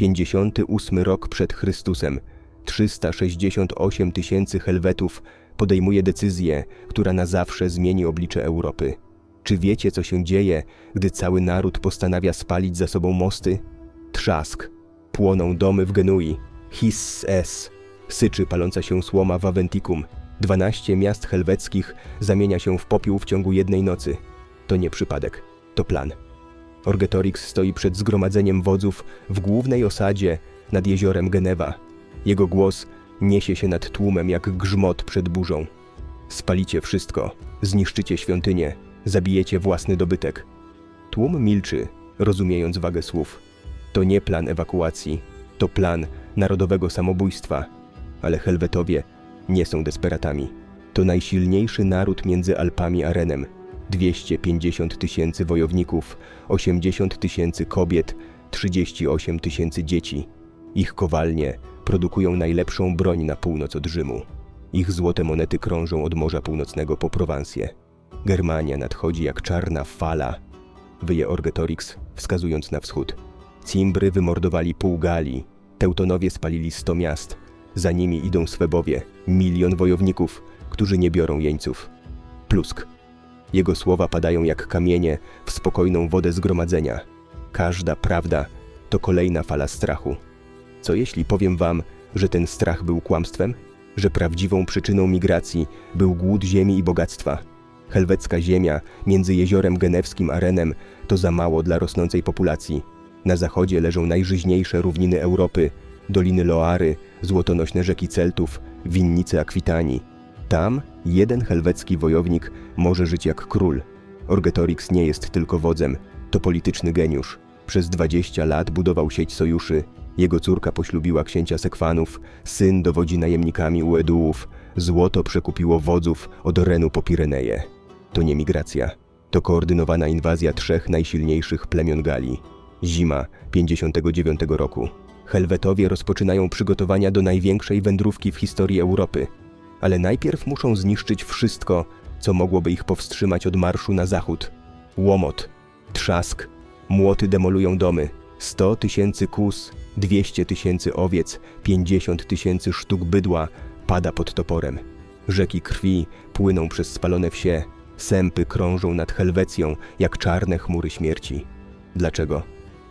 58 rok przed Chrystusem. 368 tysięcy Helwetów podejmuje decyzję, która na zawsze zmieni oblicze Europy. Czy wiecie, co się dzieje, gdy cały naród postanawia spalić za sobą mosty? Trzask. Płoną domy w Genui. Hiss es. Syczy paląca się słoma w Aventicum. 12 miast helweckich zamienia się w popiół w ciągu jednej nocy. To nie przypadek, to plan. Orgetorix stoi przed zgromadzeniem wodzów w głównej osadzie nad jeziorem Genewa. Jego głos niesie się nad tłumem jak grzmot przed burzą. Spalicie wszystko, zniszczycie świątynię, zabijecie własny dobytek. Tłum milczy, rozumiejąc wagę słów. To nie plan ewakuacji, to plan narodowego samobójstwa. Ale Helwetowie nie są desperatami. To najsilniejszy naród między Alpami a Renem. 250 tysięcy wojowników, 80 tysięcy kobiet, 38 tysięcy dzieci. Ich kowalnie produkują najlepszą broń na północ od Rzymu. Ich złote monety krążą od Morza Północnego po Prowansję. Germania nadchodzi jak czarna fala, wyje Orgetorix, wskazując na wschód. Cimbry wymordowali pół Galii, Teutonowie spalili sto miast, za nimi idą Swebowie, milion wojowników, którzy nie biorą jeńców. Plusk. Jego słowa padają jak kamienie w spokojną wodę zgromadzenia. Każda prawda to kolejna fala strachu. Co jeśli powiem wam, że ten strach był kłamstwem? Że prawdziwą przyczyną migracji był głód ziemi i bogactwa? Helwecka ziemia między jeziorem genewskim a Renem to za mało dla rosnącej populacji. Na zachodzie leżą najżyźniejsze równiny Europy, doliny Loary, złotonośne rzeki Celtów, winnice Akwitanii. Tam jeden helwecki wojownik może żyć jak król. Orgetorix nie jest tylko wodzem, to polityczny geniusz. Przez 20 lat budował sieć sojuszy. Jego córka poślubiła księcia Sekwanów, syn dowodzi najemnikami u Edułów, złoto przekupiło wodzów od Renu po Pireneje. To nie migracja, to koordynowana inwazja trzech najsilniejszych plemion Galii. Zima 59 roku. Helwetowie rozpoczynają przygotowania do największej wędrówki w historii Europy, ale najpierw muszą zniszczyć wszystko, co mogłoby ich powstrzymać od marszu na zachód. Łomot, trzask, młoty demolują domy, 100 tysięcy kus, 200 tysięcy owiec, 50 tysięcy sztuk bydła pada pod toporem. Rzeki krwi płyną przez spalone wsie, sępy krążą nad Helwecją jak czarne chmury śmierci. Dlaczego?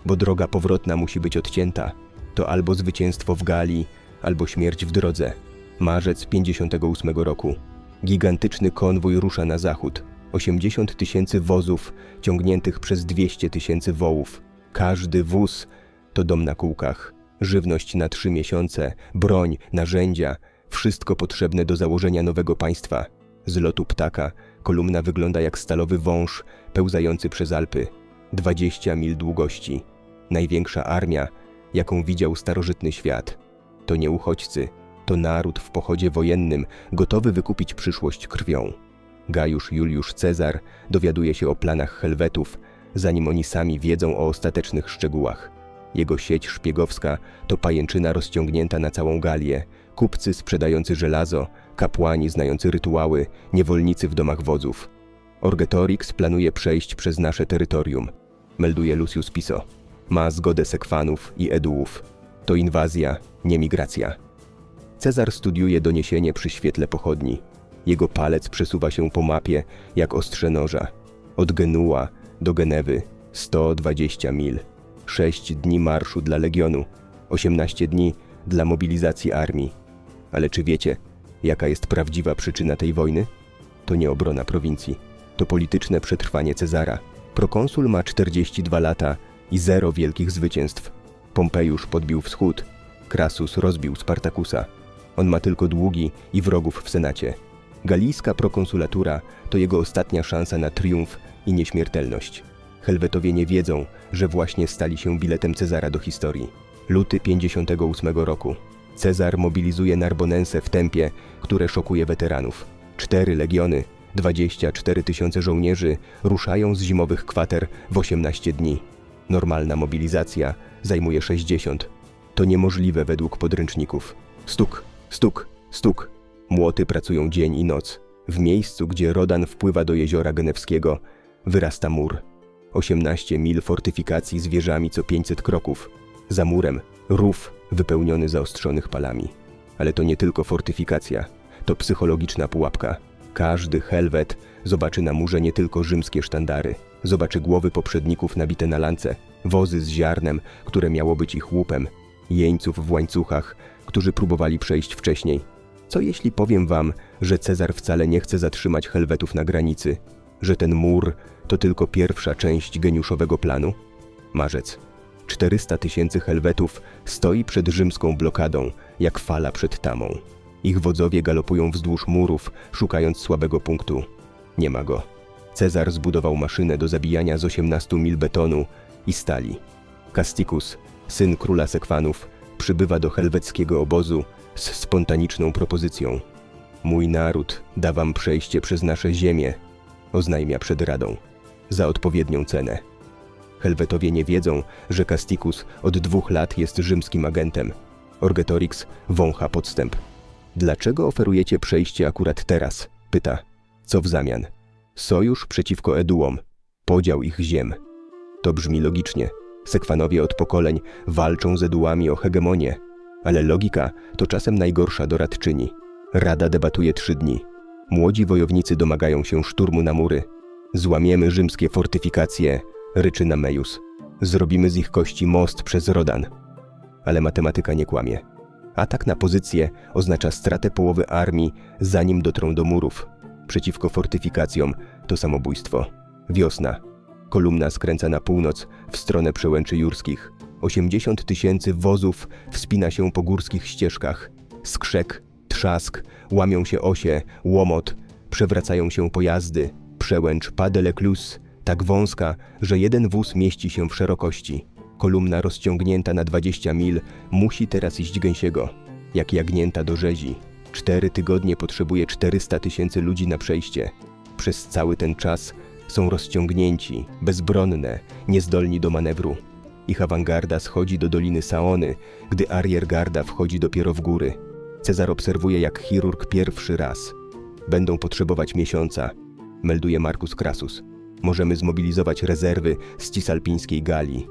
Bo droga powrotna musi być odcięta. To albo zwycięstwo w Galii, albo śmierć w drodze. Marzec 58 roku. Gigantyczny konwój rusza na zachód. 80 tysięcy wozów ciągniętych przez 200 tysięcy wołów. Każdy wóz to dom na kółkach. Żywność na trzy miesiące, broń, narzędzia, wszystko potrzebne do założenia nowego państwa. Z lotu ptaka kolumna wygląda jak stalowy wąż pełzający przez Alpy. 20 mil długości. Największa armia, jaką widział starożytny świat. To nie uchodźcy, to naród w pochodzie wojennym, gotowy wykupić przyszłość krwią. Gajusz Juliusz Cezar dowiaduje się o planach Helwetów, zanim oni sami wiedzą o ostatecznych szczegółach. Jego sieć szpiegowska to pajęczyna rozciągnięta na całą Galię, kupcy sprzedający żelazo, kapłani znający rytuały, niewolnicy w domach wodzów. Orgetorix planuje przejść przez nasze terytorium, melduje Lucius Piso. Ma zgodę Sekwanów i Edułów. To inwazja, nie migracja. Cezar studiuje doniesienie przy świetle pochodni. Jego palec przesuwa się po mapie jak ostrze noża. Od Genua do Genewy 120 mil. 6 dni marszu dla legionu, 18 dni dla mobilizacji armii. Ale czy wiecie, jaka jest prawdziwa przyczyna tej wojny? To nie obrona prowincji, to polityczne przetrwanie Cezara. Prokonsul ma 42 lata i zero wielkich zwycięstw. Pompejusz podbił wschód, Krasus rozbił Spartakusa. On ma tylko długi i wrogów w Senacie. Galijska prokonsulatura to jego ostatnia szansa na triumf i nieśmiertelność. Helwetowie nie wiedzą, że właśnie stali się biletem Cezara do historii. Luty 58 roku. Cezar mobilizuje Narbonense w tempie, które szokuje weteranów. Cztery legiony, 24 tysiące żołnierzy ruszają z zimowych kwater w 18 dni. Normalna mobilizacja zajmuje 60. To niemożliwe według podręczników. Stuk, stuk, stuk. Młoty pracują dzień i noc. W miejscu, gdzie Rodan wpływa do jeziora Genewskiego, wyrasta mur. 18 mil fortyfikacji z wieżami co 500 kroków. Za murem Rów wypełniony zaostrzonych palami. Ale to nie tylko fortyfikacja, to psychologiczna pułapka. Każdy Helwet zobaczy na murze nie tylko rzymskie sztandary, zobaczy głowy poprzedników nabite na lance, wozy z ziarnem, które miało być ich łupem, jeńców w łańcuchach, którzy próbowali przejść wcześniej. Co jeśli powiem wam, że Cezar wcale nie chce zatrzymać Helwetów na granicy, że ten mur to tylko pierwsza część geniuszowego planu? Marzec. 400 tysięcy Helwetów stoi przed rzymską blokadą, jak fala przed tamą. Ich wodzowie galopują wzdłuż murów, szukając słabego punktu. Nie ma go. Cezar zbudował maszynę do zabijania z 18 mil betonu i stali. Casticus, syn króla Sekwanów, przybywa do helweckiego obozu z spontaniczną propozycją. Mój naród da wam przejście przez nasze ziemię, oznajmia przed radą, za odpowiednią cenę. Helwetowie nie wiedzą, że Casticus od dwóch lat jest rzymskim agentem. Orgetorix wącha podstęp. Dlaczego oferujecie przejście akurat teraz? Pyta. Co w zamian? Sojusz przeciwko Edułom. Podział ich ziem. To brzmi logicznie. Sekwanowie od pokoleń walczą z Edułami o hegemonię. Ale logika to czasem najgorsza doradczyni. Rada debatuje trzy dni. Młodzi wojownicy domagają się szturmu na mury. Złamiemy rzymskie fortyfikacje, ryczy Namejus. Zrobimy z ich kości most przez Rodan. Ale matematyka nie kłamie. Atak na pozycję oznacza stratę połowy armii, zanim dotrą do murów. Przeciwko fortyfikacjom to samobójstwo. Wiosna. Kolumna skręca na północ, w stronę przełęczy jurskich. 80 tysięcy wozów wspina się po górskich ścieżkach. Skrzek, trzask, łamią się osie, łomot, przewracają się pojazdy. Przełęcz Pas de tak wąska, że jeden wóz mieści się w szerokości. Kolumna rozciągnięta na 20 mil musi teraz iść gęsiego, jak jagnięta do rzezi. Cztery tygodnie potrzebuje 400 tysięcy ludzi na przejście. Przez cały ten czas są rozciągnięci, bezbronne, niezdolni do manewru. Ich awangarda schodzi do doliny Saony, gdy ariergarda wchodzi dopiero w góry. Cezar obserwuje jak chirurg pierwszy raz. Będą potrzebować miesiąca, melduje Marcus Crassus. Możemy zmobilizować rezerwy z cisalpińskiej Galii.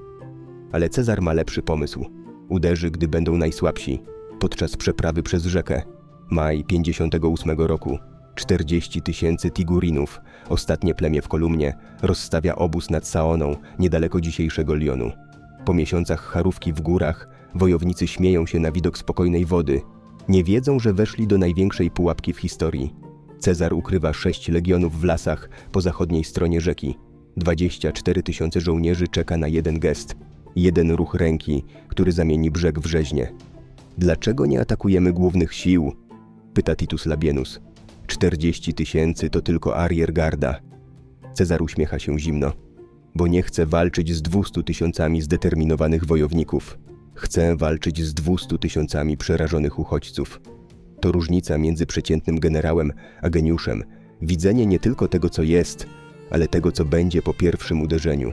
Ale Cezar ma lepszy pomysł. Uderzy, gdy będą najsłabsi, podczas przeprawy przez rzekę. Maj 58 roku. 40 tysięcy Tigurinów, ostatnie plemię w kolumnie, rozstawia obóz nad Saoną, niedaleko dzisiejszego Lyonu. Po miesiącach charówki w górach, wojownicy śmieją się na widok spokojnej wody. Nie wiedzą, że weszli do największej pułapki w historii. Cezar ukrywa sześć legionów w lasach po zachodniej stronie rzeki. 24 tysiące żołnierzy czeka na jeden gest, jeden ruch ręki, który zamieni brzeg w rzeźnię. Dlaczego nie atakujemy głównych sił? Pyta Titus Labienus. 40 tysięcy to tylko ariergarda. Cezar uśmiecha się zimno, bo nie chce walczyć z 200 tysiącami zdeterminowanych wojowników. Chce walczyć z 200 tysiącami przerażonych uchodźców. To różnica między przeciętnym generałem a geniuszem. Widzenie nie tylko tego, co jest, ale tego, co będzie po pierwszym uderzeniu.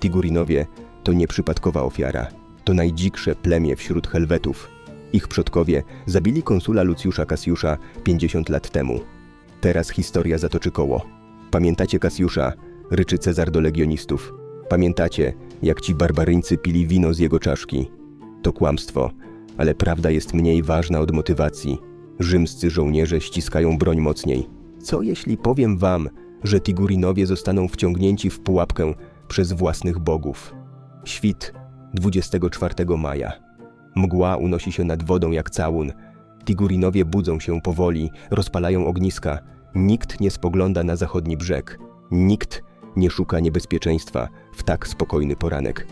Tigurinowie to nieprzypadkowa ofiara. To najdziksze plemię wśród Helwetów. Ich przodkowie zabili konsula Lucjusza Kasjusza 50 lat temu. Teraz historia zatoczy koło. Pamiętacie Kasjusza? Ryczy Cezar do legionistów. Pamiętacie, jak ci barbaryńcy pili wino z jego czaszki? To kłamstwo, ale prawda jest mniej ważna od motywacji. Rzymscy żołnierze ściskają broń mocniej. Co jeśli powiem wam, że Tigurinowie zostaną wciągnięci w pułapkę przez własnych bogów? Świt 24 maja. Mgła unosi się nad wodą jak całun. Tigurinowie budzą się powoli, rozpalają ogniska. Nikt nie spogląda na zachodni brzeg. Nikt nie szuka niebezpieczeństwa w tak spokojny poranek.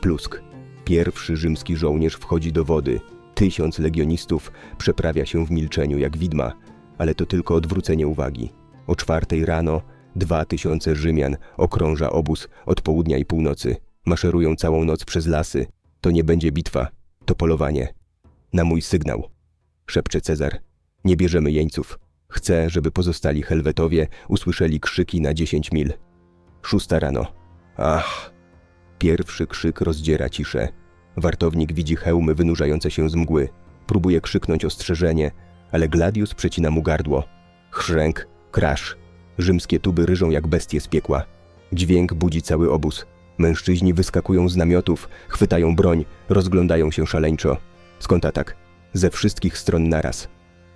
Plusk. Pierwszy rzymski żołnierz wchodzi do wody. Tysiąc legionistów przeprawia się w milczeniu jak widma, ale to tylko odwrócenie uwagi. O czwartej rano dwa tysiące Rzymian okrąża obóz od południa i północy. Maszerują całą noc przez lasy. To nie będzie bitwa, to polowanie. Na mój sygnał. Szepcze Cezar. Nie bierzemy jeńców. Chcę, żeby pozostali Helwetowie usłyszeli krzyki na dziesięć mil. Szósta rano. Ach! Pierwszy krzyk rozdziera ciszę. Wartownik widzi hełmy wynurzające się z mgły. Próbuje krzyknąć ostrzeżenie, ale Gladius przecina mu gardło. Chrząk, krasz. Rzymskie tuby ryżą jak bestie z piekła. Dźwięk budzi cały obóz. Mężczyźni wyskakują z namiotów, chwytają broń, rozglądają się szaleńczo. Skąd atak? Ze wszystkich stron naraz.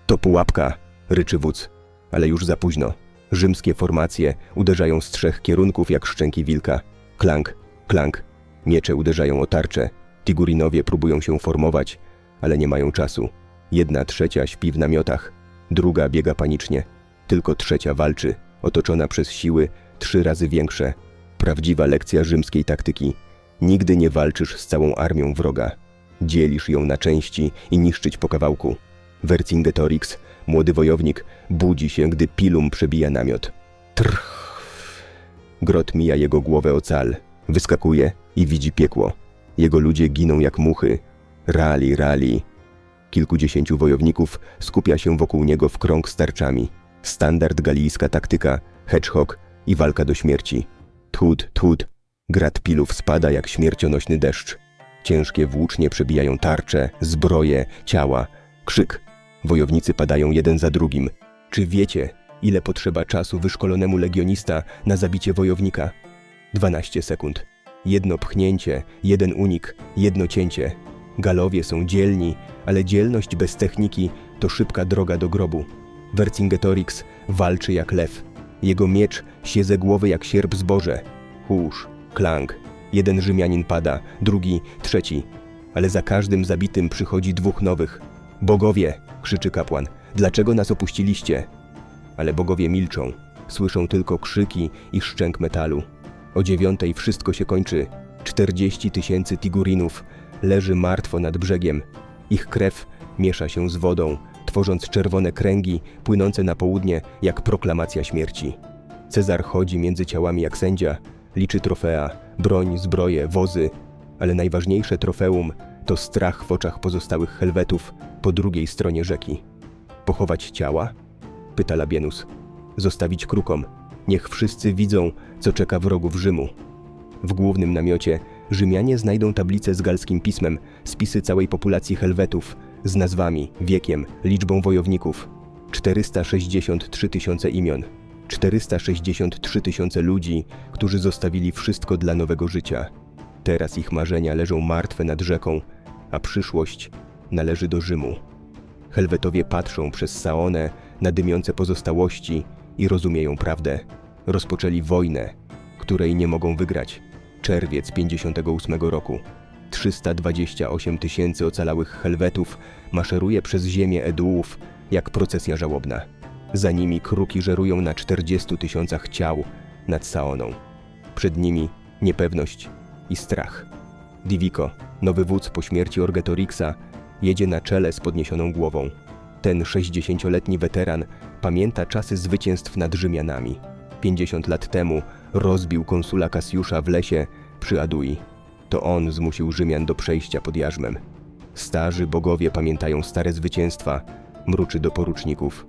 To pułapka, ryczy wódz. Ale już za późno. Rzymskie formacje uderzają z trzech kierunków jak szczęki wilka. Klank, klank. Miecze uderzają o tarcze. Tigurinowie próbują się formować, ale nie mają czasu. Jedna trzecia śpi w namiotach, druga biega panicznie. Tylko trzecia walczy, otoczona przez siły trzy razy większe. Prawdziwa lekcja rzymskiej taktyki. Nigdy nie walczysz z całą armią wroga. Dzielisz ją na części i niszczyć po kawałku. Vercingetorix, młody wojownik, budzi się, gdy pilum przebija namiot. Trch. Grot mija jego głowę o cal. Wyskakuje i widzi piekło. Jego ludzie giną jak muchy. Rali, rali. Kilkudziesięciu wojowników skupia się wokół niego w krąg z tarczami. Standard galijska taktyka, hedgehog i walka do śmierci. Tchut, tchut. Grat pilów spada jak śmiercionośny deszcz. Ciężkie włócznie przebijają tarcze, zbroje, ciała. Krzyk. Wojownicy padają jeden za drugim. Czy wiecie, ile potrzeba czasu wyszkolonemu legionista na zabicie wojownika? 12 sekund. Jedno pchnięcie, jeden unik, jedno cięcie. Galowie są dzielni, ale dzielność bez techniki to szybka droga do grobu. Vercingetorix walczy jak lew. Jego miecz sie ze głowy jak sierp zboże. Hurz, klank. Jeden Rzymianin pada, drugi, trzeci. Ale za każdym zabitym przychodzi dwóch nowych. Bogowie, krzyczy kapłan, dlaczego nas opuściliście? Ale bogowie milczą. Słyszą tylko krzyki i szczęk metalu. O dziewiątej wszystko się kończy. 40 tysięcy tigurinów leży martwo nad brzegiem. Ich krew miesza się z wodą, tworząc czerwone kręgi płynące na południe jak proklamacja śmierci. Cezar chodzi między ciałami jak sędzia, liczy trofea, broń, zbroje, wozy, ale najważniejsze trofeum to strach w oczach pozostałych Helwetów po drugiej stronie rzeki. Pochować ciała? Pyta Labienus. Zostawić krukom. Niech wszyscy widzą, co czeka wrogów Rzymu. W głównym namiocie Rzymianie znajdą tablicę z galskim pismem, spisy całej populacji Helwetów, z nazwami, wiekiem, liczbą wojowników. 463 tysiące imion. 463 tysiące ludzi, którzy zostawili wszystko dla nowego życia. Teraz ich marzenia leżą martwe nad rzeką, a przyszłość należy do Rzymu. Helwetowie patrzą przez Saonę na dymiące pozostałości i rozumieją prawdę. Rozpoczęli wojnę, której nie mogą wygrać. Czerwiec 58 roku. 328 tysięcy ocalałych Helwetów maszeruje przez ziemię Eduów jak procesja żałobna. Za nimi kruki żerują na 40 tysiącach ciał nad Saoną. Przed nimi niepewność i strach. Diviko, nowy wódz po śmierci Orgetorixa, jedzie na czele z podniesioną głową. Ten 60-letni weteran pamięta czasy zwycięstw nad Rzymianami. 50 lat temu rozbił konsula Kasjusza w lesie przy Adui. To on zmusił Rzymian do przejścia pod jarzmem. Starzy bogowie pamiętają stare zwycięstwa, mruczy do poruczników.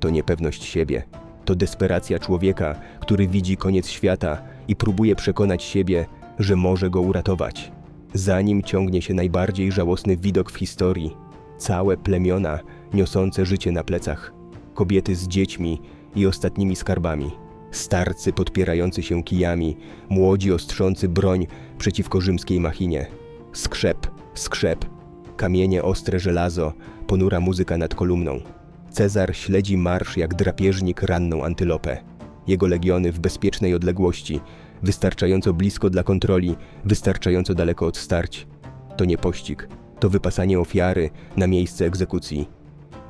To niepewność siebie, to desperacja człowieka, który widzi koniec świata i próbuje przekonać siebie, że może go uratować. Za nim ciągnie się najbardziej żałosny widok w historii. Całe plemiona niosące życie na plecach. Kobiety z dziećmi i ostatnimi skarbami. Starcy podpierający się kijami, młodzi ostrzący broń przeciwko rzymskiej machinie. Skrzep, skrzep, kamienie ostre żelazo, ponura muzyka nad kolumną. Cezar śledzi marsz jak drapieżnik ranną antylopę. Jego legiony w bezpiecznej odległości, wystarczająco blisko dla kontroli, wystarczająco daleko od starć. To nie pościg, to wypasanie ofiary na miejsce egzekucji.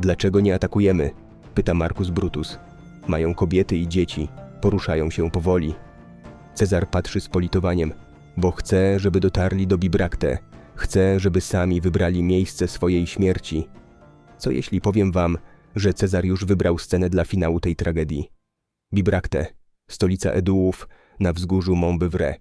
Dlaczego nie atakujemy? pyta Marcus Brutus. Mają kobiety i dzieci, poruszają się powoli. Cezar patrzy z politowaniem, bo chce, żeby dotarli do Bibrakte, chce, żeby sami wybrali miejsce swojej śmierci. Co jeśli powiem wam, że Cezar już wybrał scenę dla finału tej tragedii? Bibrakte, stolica Eduów na wzgórzu Montbeuvre,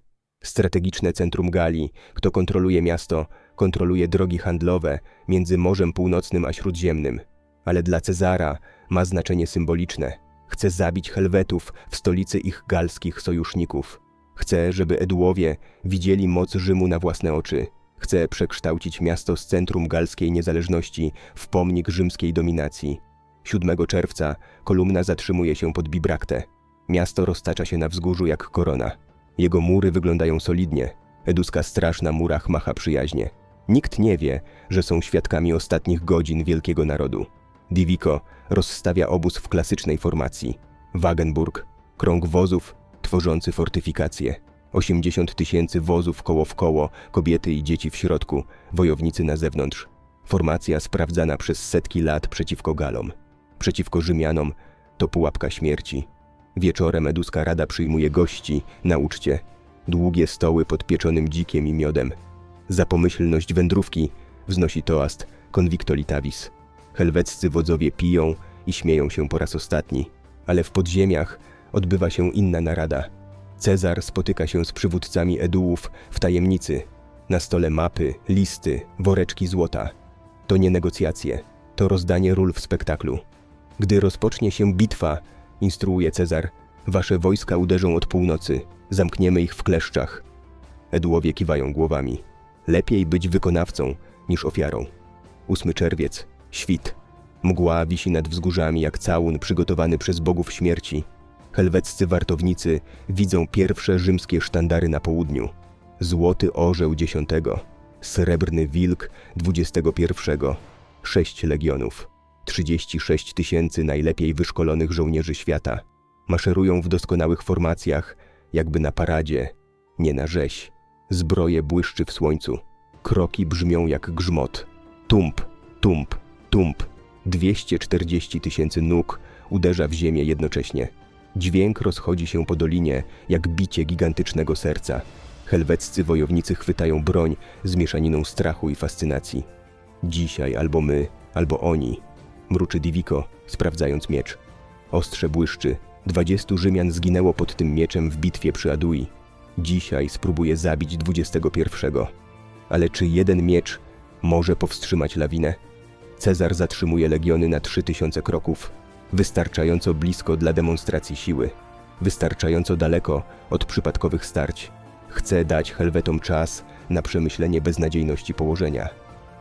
strategiczne centrum Galii. Kto kontroluje miasto, kontroluje drogi handlowe między Morzem Północnym a Śródziemnym. Ale dla Cezara ma znaczenie symboliczne. Chce zabić Helwetów w stolicy ich galskich sojuszników. Chce, żeby Eduowie widzieli moc Rzymu na własne oczy. Chce przekształcić miasto z centrum galskiej niezależności w pomnik rzymskiej dominacji. 7 czerwca kolumna zatrzymuje się pod Bibrakte. Miasto roztacza się na wzgórzu jak korona. Jego mury wyglądają solidnie. Eduska straż na murach macha przyjaźnie. Nikt nie wie, że są świadkami ostatnich godzin wielkiego narodu. Diviko rozstawia obóz w klasycznej formacji. Wagenburg, krąg wozów tworzący fortyfikacje. 80 tysięcy wozów koło w koło, kobiety i dzieci w środku, wojownicy na zewnątrz. Formacja sprawdzana przez setki lat przeciwko Galom. Przeciwko Rzymianom to pułapka śmierci. Wieczorem Eduska Rada przyjmuje gości na uczcie. Długie stoły pod pieczonym dzikiem i miodem. Za pomyślność wędrówki wznosi toast Convicto Litavis. Helweccy wodzowie piją i śmieją się po raz ostatni, ale w podziemiach odbywa się inna narada. Cezar spotyka się z przywódcami Edułów w tajemnicy. Na stole mapy, listy, woreczki złota. To nie negocjacje, to rozdanie ról w spektaklu. Gdy rozpocznie się bitwa, instruuje Cezar, wasze wojska uderzą od północy, zamkniemy ich w kleszczach. Edułowie kiwają głowami. Lepiej być wykonawcą niż ofiarą. 8 czerwiec, świt. Mgła wisi nad wzgórzami jak całun przygotowany przez bogów śmierci. Helweccy wartownicy widzą pierwsze rzymskie sztandary na południu. Złoty orzeł dziesiątego, srebrny wilk pierwszego, sześć legionów, 36 tysięcy najlepiej wyszkolonych żołnierzy świata. Maszerują w doskonałych formacjach, jakby na paradzie, nie na rzeź. Zbroje błyszczy w słońcu. Kroki brzmią jak grzmot. Tump, tump, tump. 240 tysięcy nóg uderza w ziemię jednocześnie. Dźwięk rozchodzi się po dolinie, jak bicie gigantycznego serca. Helweccy wojownicy chwytają broń z mieszaniną strachu i fascynacji. Dzisiaj albo my, albo oni, mruczy Diviko, sprawdzając miecz. Ostrze błyszczy. Dwadziestu Rzymian zginęło pod tym mieczem w bitwie przy Adui. Dzisiaj spróbuje zabić dwudziestego pierwszego. Ale czy jeden miecz może powstrzymać lawinę? Cezar zatrzymuje legiony na trzy tysiące kroków, wystarczająco blisko dla demonstracji siły, wystarczająco daleko od przypadkowych starć. Chce dać Helwetom czas na przemyślenie beznadziejności położenia.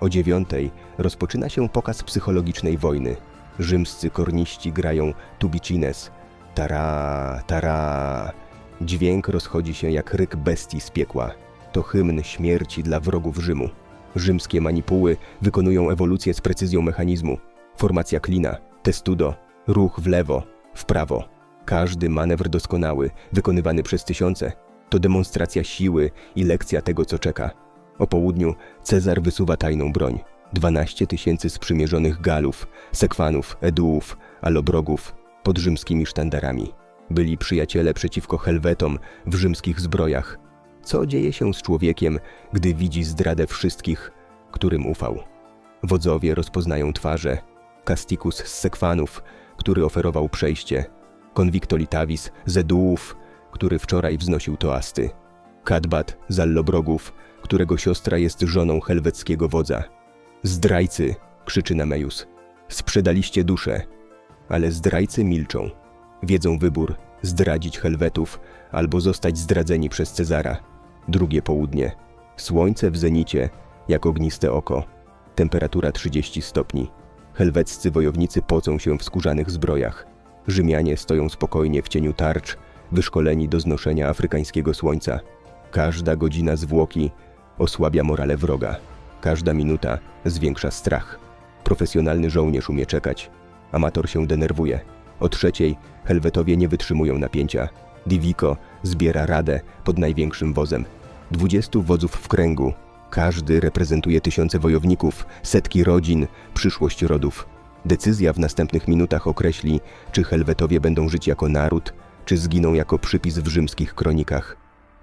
O dziewiątej rozpoczyna się pokaz psychologicznej wojny. Rzymscy korniści grają tubicines. Tara, tara. Dźwięk rozchodzi się jak ryk bestii z piekła. To hymn śmierci dla wrogów Rzymu. Rzymskie manipuły wykonują ewolucję z precyzją mechanizmu. Formacja klina, testudo, ruch w lewo, w prawo. Każdy manewr doskonały, wykonywany przez tysiące, to demonstracja siły i lekcja tego, co czeka. O południu Cezar wysuwa tajną broń. 12 tysięcy sprzymierzonych Galów, Sekwanów, Eduów, Alobrogów pod rzymskimi sztandarami. Byli przyjaciele przeciwko Helwetom w rzymskich zbrojach. Co dzieje się z człowiekiem, gdy widzi zdradę wszystkich, którym ufał? Wodzowie rozpoznają twarze. Castikus z Sekwanów, który oferował przejście. Convicto Litavis z Eduów, który wczoraj wznosił toasty. Kadbat z Allobrogów, którego siostra jest żoną helweckiego wodza. Zdrajcy, krzyczy Namejus. Sprzedaliście duszę. Ale zdrajcy milczą. Wiedzą wybór zdradzić Helwetów albo zostać zdradzeni przez Cezara. Drugie południe. Słońce w zenicie, jak ogniste oko. Temperatura 30 stopni. Helweccy wojownicy pocą się w skórzanych zbrojach. Rzymianie stoją spokojnie w cieniu tarcz, wyszkoleni do znoszenia afrykańskiego słońca. Każda godzina zwłoki osłabia morale wroga. Każda minuta zwiększa strach. Profesjonalny żołnierz umie czekać. Amator się denerwuje. O trzeciej Helwetowie nie wytrzymują napięcia. Diviko zbiera radę pod największym wozem. Dwudziestu wodzów w kręgu. Każdy reprezentuje tysiące wojowników, setki rodzin, przyszłość rodów. Decyzja w następnych minutach określi, czy Helwetowie będą żyć jako naród, czy zginą jako przypis w rzymskich kronikach.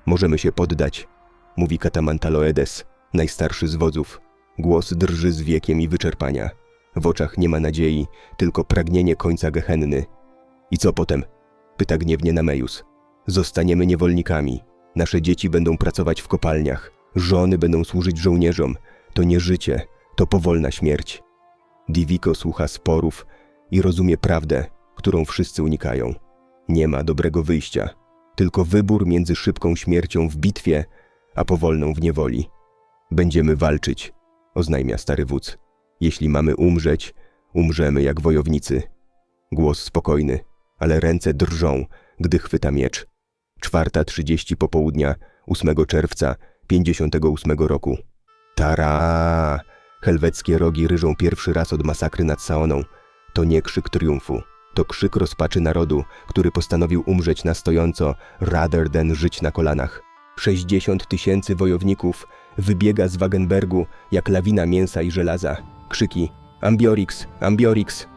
Możemy się poddać, mówi Katamantaloedes, najstarszy z wodzów. Głos drży z wiekiem i wyczerpania. W oczach nie ma nadziei, tylko pragnienie końca gehenny. I co potem? Pyta gniewnie Namejus. Zostaniemy niewolnikami. Nasze dzieci będą pracować w kopalniach. Żony będą służyć żołnierzom. To nie życie, to powolna śmierć. Diviko słucha sporów i rozumie prawdę, którą wszyscy unikają. Nie ma dobrego wyjścia, tylko wybór między szybką śmiercią w bitwie, a powolną w niewoli. Będziemy walczyć, oznajmia stary wódz. Jeśli mamy umrzeć, umrzemy jak wojownicy. Głos spokojny, ale ręce drżą, gdy chwyta miecz. 4.30 popołudnia 8 czerwca 58 roku. Tara! Helweckie rogi ryżą pierwszy raz od masakry nad Saoną. To nie krzyk triumfu. To krzyk rozpaczy narodu, który postanowił umrzeć na stojąco, rather than żyć na kolanach. 60 tysięcy wojowników wybiega z Wagenbergu jak lawina mięsa i żelaza. Krzyki Ambiorix, Ambiorix!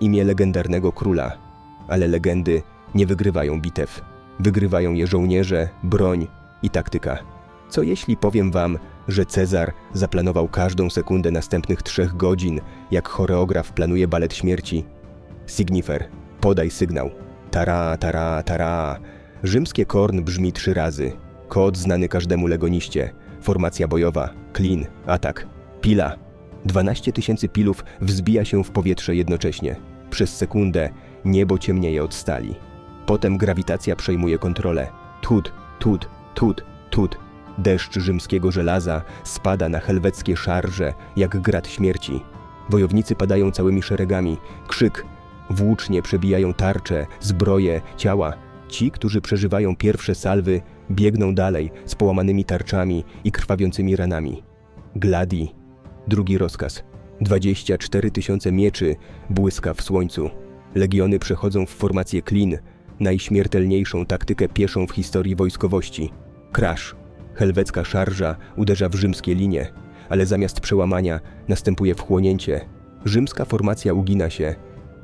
Imię legendarnego króla. Ale legendy nie wygrywają bitew. Wygrywają je żołnierze, broń i taktyka. Co jeśli powiem wam, że Cezar zaplanował każdą sekundę następnych trzech godzin, jak choreograf planuje balet śmierci? Signifer, podaj sygnał. Tara, tara, tara. Rzymskie korn brzmi trzy razy. Kod znany każdemu legoniście. Formacja bojowa, klin, atak, pila. 12 tysięcy pilów wzbija się w powietrze jednocześnie. Przez sekundę niebo ciemnieje od stali. Potem grawitacja przejmuje kontrolę. Tut, tut, tut, tut. Deszcz rzymskiego żelaza spada na helweckie szarże jak grat śmierci. Wojownicy padają całymi szeregami. Krzyk. Włócznie przebijają tarcze, zbroje, ciała. Ci, którzy przeżywają pierwsze salwy, biegną dalej z połamanymi tarczami i krwawiącymi ranami. Gladi. Drugi rozkaz. 24 tysiące mieczy błyska w słońcu. Legiony przechodzą w formację klin, najśmiertelniejszą taktykę pieszą w historii wojskowości. Crash. Helwecka szarża uderza w rzymskie linie, ale zamiast przełamania następuje wchłonięcie. Rzymska formacja ugina się,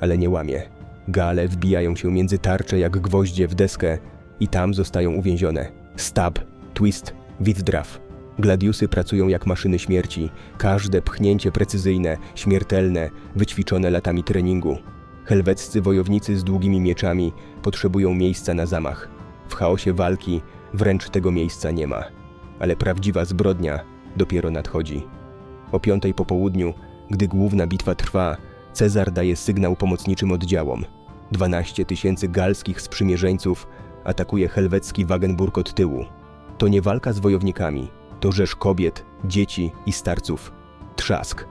ale nie łamie. Gale wbijają się między tarcze jak gwoździe w deskę i tam zostają uwięzione. Stab, twist, withdraw. Gladiusy pracują jak maszyny śmierci, każde pchnięcie precyzyjne, śmiertelne, wyćwiczone latami treningu. Helweccy wojownicy z długimi mieczami potrzebują miejsca na zamach. W chaosie walki wręcz tego miejsca nie ma. Ale prawdziwa zbrodnia dopiero nadchodzi. O piątej po południu, gdy główna bitwa trwa, Cezar daje sygnał pomocniczym oddziałom. 12 tysięcy galskich sprzymierzeńców atakuje helwecki Wagenburg od tyłu. To nie walka z wojownikami, to rzesz kobiet, dzieci i starców. Trzask.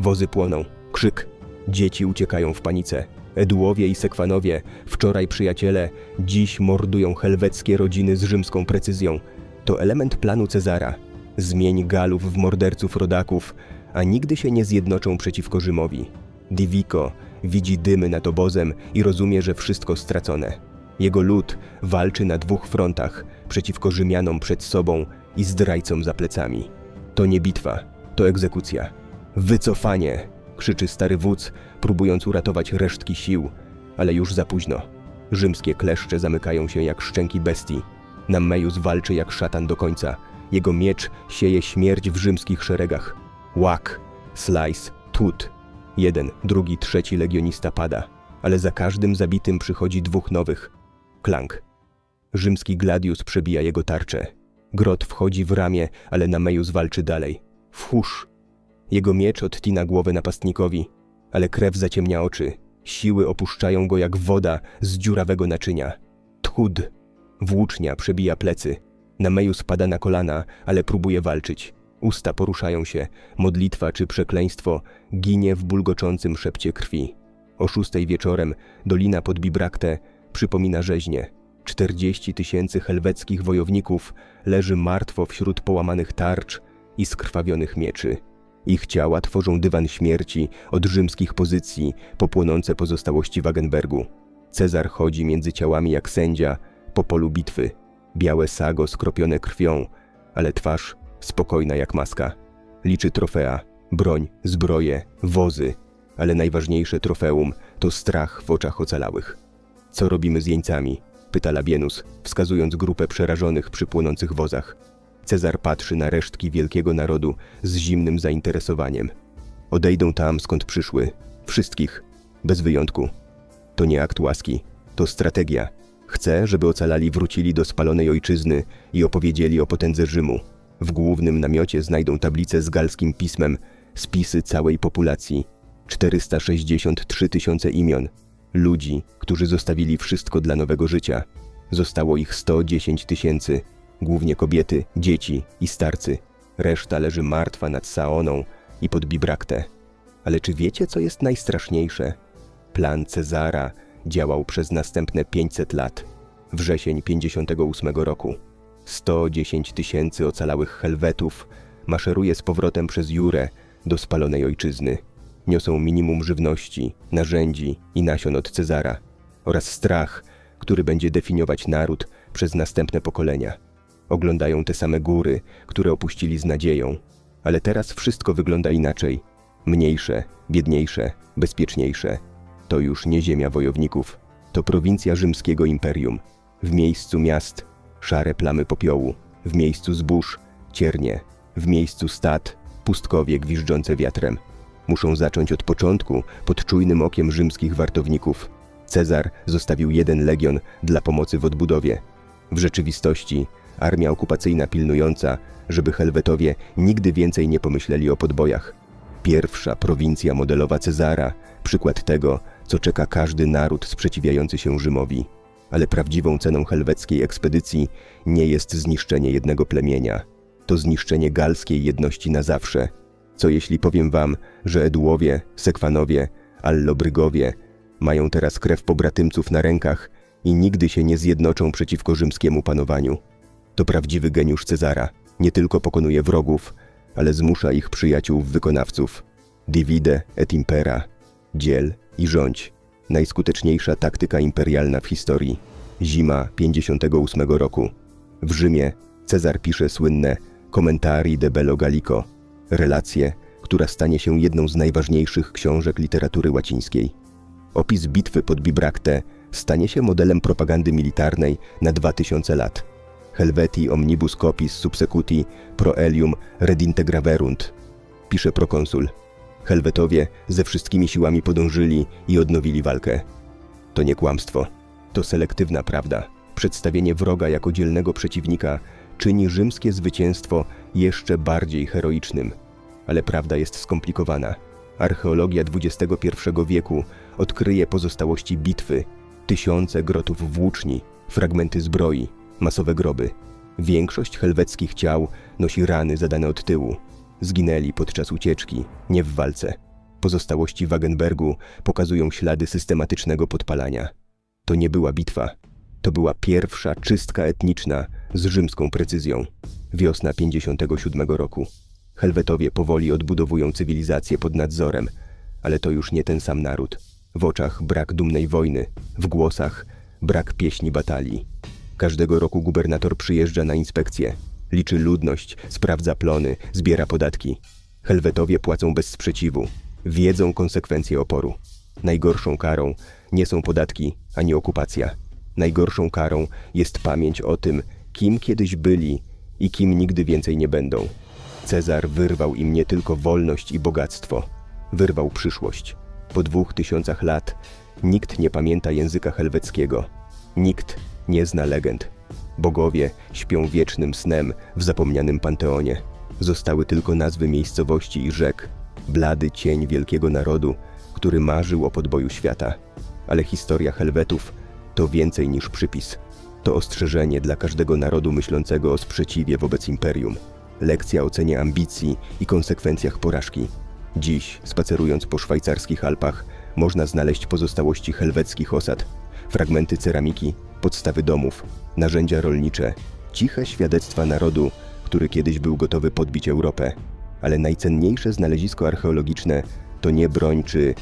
Wozy płoną. Krzyk. Dzieci uciekają w panice. Edułowie i Sekwanowie, wczoraj przyjaciele, dziś mordują helweckie rodziny z rzymską precyzją. To element planu Cezara. Zmień Galów w morderców rodaków, a nigdy się nie zjednoczą przeciwko Rzymowi. Divico widzi dymy nad obozem i rozumie, że wszystko stracone. Jego lud walczy na dwóch frontach, przeciwko Rzymianom przed sobą i zdrajcom za plecami. To nie bitwa, to egzekucja. Wycofanie! krzyczy stary wódz, próbując uratować resztki sił, ale już za późno. Rzymskie kleszcze zamykają się jak szczęki bestii. Nammeius walczy jak szatan do końca. Jego miecz sieje śmierć w rzymskich szeregach. Łak, slice, tut. Jeden, drugi, trzeci legionista pada, ale za każdym zabitym przychodzi dwóch nowych. Klank. Rzymski gladius przebija jego tarczę. Grot wchodzi w ramię, ale Namejus walczy dalej. Wchórz. Jego miecz odcina głowę napastnikowi, ale krew zaciemnia oczy. Siły opuszczają go jak woda z dziurawego naczynia. Tchud. Włócznia przebija plecy. Namejus pada na kolana, ale próbuje walczyć. Usta poruszają się. Modlitwa czy przekleństwo ginie w bulgoczącym szepcie krwi. O szóstej wieczorem dolina pod Bibraktę przypomina rzeźnię. 40 tysięcy helweckich wojowników leży martwo wśród połamanych tarcz i skrwawionych mieczy. Ich ciała tworzą dywan śmierci od rzymskich pozycji po płonące pozostałości Wagenbergu. Cezar chodzi między ciałami jak sędzia po polu bitwy. Białe sago skropione krwią, ale twarz spokojna jak maska. Liczy trofea, broń, zbroje, wozy, ale najważniejsze trofeum to strach w oczach ocalałych. Co robimy z jeńcami? pyta Labienus, wskazując grupę przerażonych przy płonących wozach. Cezar patrzy na resztki wielkiego narodu z zimnym zainteresowaniem. Odejdą tam, skąd przyszły. Wszystkich, bez wyjątku. To nie akt łaski, to strategia. Chce, żeby ocalali wrócili do spalonej ojczyzny i opowiedzieli o potędze Rzymu. W głównym namiocie znajdą tablicę z galskim pismem, spisy całej populacji. 463 tysiące imion. Ludzi, którzy zostawili wszystko dla nowego życia. Zostało ich 110 tysięcy, głównie kobiety, dzieci i starcy. Reszta leży martwa nad Saoną i pod Bibraktę. Ale czy wiecie, co jest najstraszniejsze? Plan Cezara działał przez następne 500 lat. Wrzesień 58 roku. 110 tysięcy ocalałych Helwetów maszeruje z powrotem przez Jurę do spalonej ojczyzny. Niosą minimum żywności, narzędzi i nasion od Cezara oraz strach, który będzie definiować naród przez następne pokolenia. Oglądają te same góry, które opuścili z nadzieją, ale teraz wszystko wygląda inaczej. Mniejsze, biedniejsze, bezpieczniejsze. To już nie ziemia wojowników, to prowincja rzymskiego imperium. W miejscu miast szare plamy popiołu, w miejscu zbóż ciernie, w miejscu stad pustkowie gwiżdżące wiatrem. Muszą zacząć od początku, pod czujnym okiem rzymskich wartowników. Cezar zostawił jeden legion dla pomocy w odbudowie. W rzeczywistości armia okupacyjna pilnująca, żeby Helwetowie nigdy więcej nie pomyśleli o podbojach. Pierwsza prowincja modelowa Cezara, przykład tego, co czeka każdy naród sprzeciwiający się Rzymowi. Ale prawdziwą ceną helweckiej ekspedycji nie jest zniszczenie jednego plemienia. To zniszczenie galskiej jedności na zawsze. Co jeśli powiem wam, że Edułowie, Sekwanowie, Allobrygowie mają teraz krew pobratymców na rękach i nigdy się nie zjednoczą przeciwko rzymskiemu panowaniu? To prawdziwy geniusz Cezara. Nie tylko pokonuje wrogów, ale zmusza ich przyjaciół wykonawców. Divide et impera. Dziel i rządź. Najskuteczniejsza taktyka imperialna w historii. Zima 58 roku. W Rzymie Cezar pisze słynne Commentari de Bello Gallico, relację, która stanie się jedną z najważniejszych książek literatury łacińskiej. Opis bitwy pod Bibracte stanie się modelem propagandy militarnej na 2000 lat. Helveti omnibus copis subsecuti proelium redintegraverunt, pisze prokonsul. Helwetowie ze wszystkimi siłami podążyli i odnowili walkę. To nie kłamstwo, to selektywna prawda. Przedstawienie wroga jako dzielnego przeciwnika czyni rzymskie zwycięstwo jeszcze bardziej heroicznym. Ale prawda jest skomplikowana. Archeologia XXI wieku odkryje pozostałości bitwy, tysiące grotów włóczni, fragmenty zbroi, masowe groby. Większość helweckich ciał nosi rany zadane od tyłu. Zginęli podczas ucieczki, nie w walce. Pozostałości Wagenbergu pokazują ślady systematycznego podpalania. To nie była bitwa. To była pierwsza czystka etniczna z rzymską precyzją. Wiosna 57 roku. Helwetowie powoli odbudowują cywilizację pod nadzorem, ale to już nie ten sam naród. W oczach brak dumnej wojny, w głosach brak pieśni batalii. Każdego roku gubernator przyjeżdża na inspekcję, liczy ludność, sprawdza plony, zbiera podatki. Helwetowie płacą bez sprzeciwu, wiedzą konsekwencje oporu. Najgorszą karą nie są podatki ani okupacja. Najgorszą karą jest pamięć o tym, kim kiedyś byli i kim nigdy więcej nie będą. Cezar wyrwał im nie tylko wolność i bogactwo, wyrwał przyszłość. Po dwóch tysiącach lat nikt nie pamięta języka helweckiego, nikt nie zna legend. Bogowie śpią wiecznym snem w zapomnianym panteonie. Zostały tylko nazwy miejscowości i rzek, blady cień wielkiego narodu, który marzył o podboju świata. Ale historia Helwetów to więcej niż przypis. To ostrzeżenie dla każdego narodu myślącego o sprzeciwie wobec imperium. Lekcja o cenie ambicji i konsekwencjach porażki. Dziś, spacerując po szwajcarskich Alpach, można znaleźć pozostałości helweckich osad, fragmenty ceramiki, podstawy domów, narzędzia rolnicze, ciche świadectwa narodu, który kiedyś był gotowy podbić Europę. Ale najcenniejsze znalezisko archeologiczne to nie broń czy